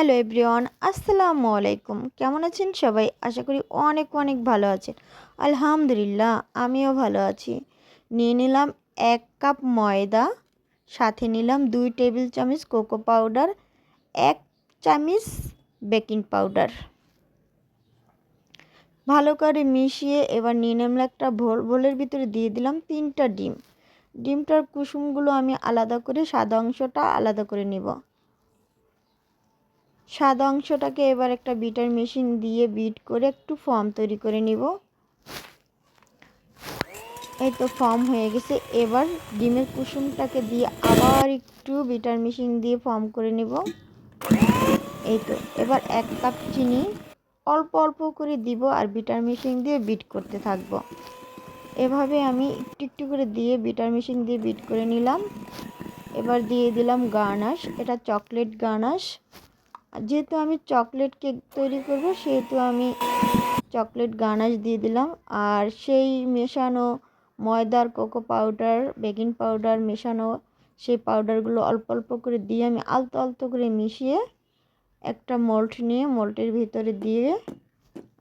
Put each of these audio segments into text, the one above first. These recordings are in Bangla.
হ্যালো এভরিওয়ান, আসসালামু আলাইকুম। কেমন আছেন সবাই? আশা করি অনেক অনেক ভালো আছেন। আলহামদুলিল্লাহ, আমিও ভালো আছি। নিয়ে নিলাম এক কাপ ময়দা, সাথে নিলাম দুই টেবিল চামচ কোকো পাউডার, এক চামচ বেকিং পাউডার। ভালো করে মিশিয়ে এবার নিয়ে নিলাম একটা ভোল, ভোলের ভিতরে দিয়ে দিলাম তিনটা ডিম। ডিমটার কুসুমগুলো আমি আলাদা করে সাদা অংশটা আলাদা করে নিব। সাদা অংশটাকে এবার একটা বিটার মেশিন দিয়ে বিট করে একটু ফর্ম তৈরি করে নিব। এই তো ফর্ম হয়ে গেছে। এবার ডিমের কুসুমটাকে দিয়ে আবার একটু বিটার মেশিন দিয়ে ফর্ম করে নিব। এই তো, এবার এক কাপ চিনি অল্প অল্প করে দিব আর বিটার মেশিন দিয়ে বিট করতে থাকব। এভাবে আমি একটু একটু করে দিয়ে বিটার মেশিন দিয়ে বিট করে নিলাম। এবার দিয়ে দিলাম গার্নাশ, এটা চকলেট গার্নাশ। যেহেতু আমি চকলেট কেক তৈরি করব, সেহেতু আমি চকলেট গানাশ দিয়ে দিলাম। আর সেই মেশানো ময়দার কোকো পাউডার বেকিং পাউডার মেশানো সেই পাউডারগুলো অল্প অল্প করে দিয়ে আমি আলতো আলতো করে মিশিয়ে একটা মোল্ট নিয়ে মোল্টের ভিতরে দিয়ে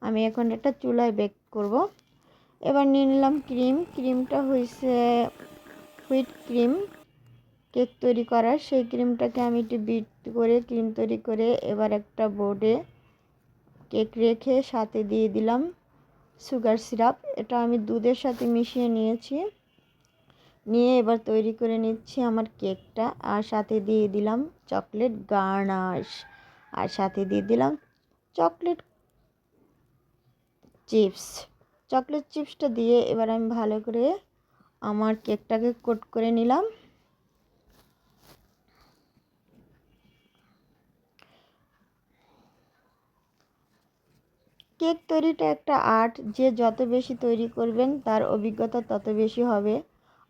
আমি এখন একটা চুলায় বেক করব। এবার নিয়ে নিলাম ক্রিম ক্রিমটা হয়েছে হুইট ক্রিম কেক তৈরি করার, সেই ক্রিমটাকে আমি একটু বিট করে, ক্রিম তৈরি করে এবার একটা বোর্ডে কেক রেখে সাথে দিয়ে দিলাম সুগার সিরাপ এটা আমি দুধের সাথে মিশিয়ে নিয়েছি। নিয়ে এবার তৈরি করে নিচ্ছি আমার কেকটা আর সাথে দিয়ে দিলাম চকলেট গার্নাশ আর সাথে দিয়ে দিলাম চকলেট চিপস চকলেট চিপসটা দিয়ে এবার আমি ভালো করে আমার কেকটাকে কোট করে নিলাম। কেক তৈরিটা একটা আর্ট, যে যত বেশি তৈরি করবেন তার অভিজ্ঞতা তত বেশি হবে।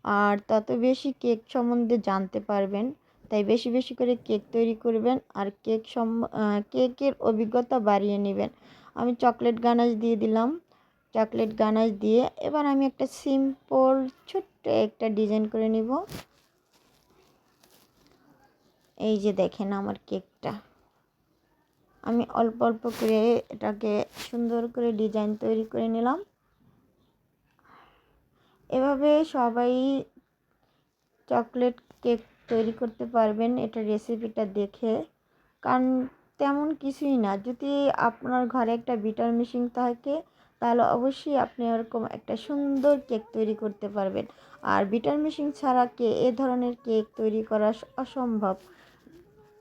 আর তত বেশি কেক সম্বন্ধে জানতে পারবেন, তাই বেশি বেশি করে কেক তৈরি করবেন আর কেক সম কেকের অভিজ্ঞতা বাড়িয়ে নেবেন। আমি চকলেট গানাশ দিয়ে দিলাম। চকলেট গানাশ দিয়ে এবার আমি একটা সিম্পল, ছোট্ট একটা ডিজাইন করে নিব। এই যে দেখেন আমার কেকটা। আমি অল্প অল্প করে এটাকে সুন্দর করে ডিজাইন তৈরি করে নিলাম। এভাবে সবাই চকলেট কেক তৈরি করতে পারবেন এটা রেসিপিটা দেখে। কারণ তেমন কিছুই না, যদি আপনার ঘরে একটা বিটার মেশিন থাকে, তাহলে অবশ্যই আপনি ওরকম একটা সুন্দর কেক তৈরি করতে পারবেন। আর বিটার মেশিন ছাড়া কে এ ধরনের কেক তৈরি করা অসম্ভব।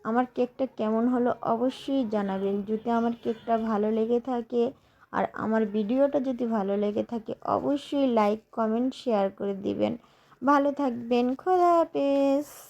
আমার কেকটা কেমন হলো অবশ্যই জানাবেন। যদি আমার কেকটা ভালো লেগে থাকে আর আমার ভিডিওটা যদি ভালো লেগে থাকে, অবশ্যই লাইক, কমেন্ট, শেয়ার করে দিবেন। ভালো থাকবেন। খোদা হাফেজ।